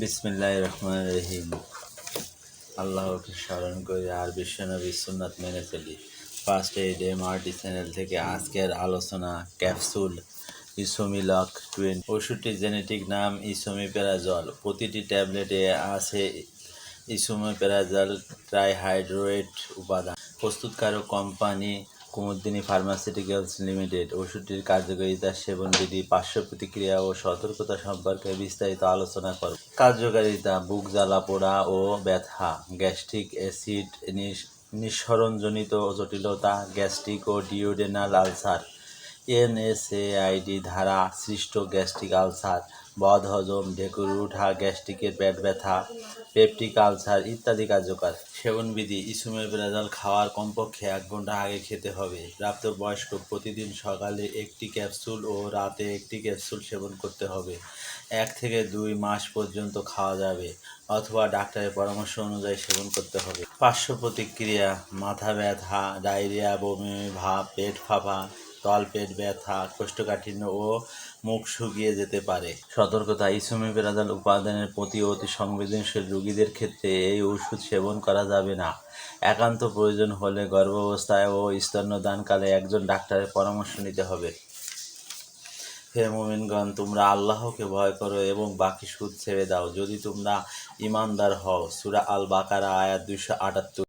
বিসমিল্লাহ রহমান রহিম। আল্লাহকে স্মরণ করে আর বিশ্বনবী সুন্নাত মেনে চলি। ফার্স্ট এইড এমআরটি চ্যানেল থেকে আজকের আলোচনা ক্যাপসুল ইসোমিলক টুয়েন ওষুধটির জেনেটিক নাম ইসোমিপ্যারাজল প্রতিটি ট্যাবলেটে আছে ইসোমিপ্যারাজল ট্রাইহাইড্রোয়েট উপাদান। প্রস্তুতকারক কোম্পানি কুমুদ্দিনী ফার্মাসিউটিক্যালস লিমিটেড ওষুধটির কার্যকারিতা সেবনবিধি পার্শ্ব প্রতিক্রিয়া ও সতর্কতা সম্পর্কে বিস্তারিত আলোচনা করব কার্যকারিতা, বুক জ্বালা, পোড়া ও ব্যথা, গ্যাস্ট্রিক অ্যাসিড নিঃসরণজনিত জটিলতা, গ্যাস্ট্রিক ও ডিওডেনাল আলসার, এনএসএআইডি ধারা, সৃষ্ট গ্যাস্ট্রিক আলসার বদহজম, ঢেকুর উঠা, গ্যাস্ট্রিকের পেট ব্যথা পেপটিক আলসার ইত্যাদি কার্যকর। সেবনবিধি ইসুমেপ্রাজল খাওয়ার কমপক্ষে এক ঘণ্টা আগে খেতে হবে। প্রাপ্তবয়স্ক প্রতিদিন সকালে একটি ক্যাপসুল ও রাতে একটি ক্যাপসুল সেবন করতে হবে। এক থেকে দুই মাস পর্যন্ত খাওয়া যাবে অথবা ডাক্তারের পরামর্শ অনুযায়ী সেবন করতে হবে। পার্শ্ব প্রতিক্রিয়া, মাথা ব্যথা, ডায়রিয়া, বমি, ভাব, পেট ফাঁপা তলপেট ব্যথা, কোষ্ঠকাঠিন্য ও মুখ শুকিয়ে যেতে পারে। সতর্কতা, ইসোমিপ্রাজল উপাদানের প্রতি অতি সংবেদনশীল রোগীদের ক্ষেত্রে এই ওষুধ সেবন করা যাবে না। একান্ত প্রয়োজন হলে গর্ভাবস্থায় ও স্তন্যদানকালে একজন ডাক্তারের পরামর্শ নিতে হবে। হে মোমিনগণ, তোমরা আল্লাহকে ভয় করো এবং বাকি সুদ ছেড়ে দাও। যদি তোমরা ইমানদার হও, সুরা আল বাকারা আয়াত দুইশো আটাত্তর।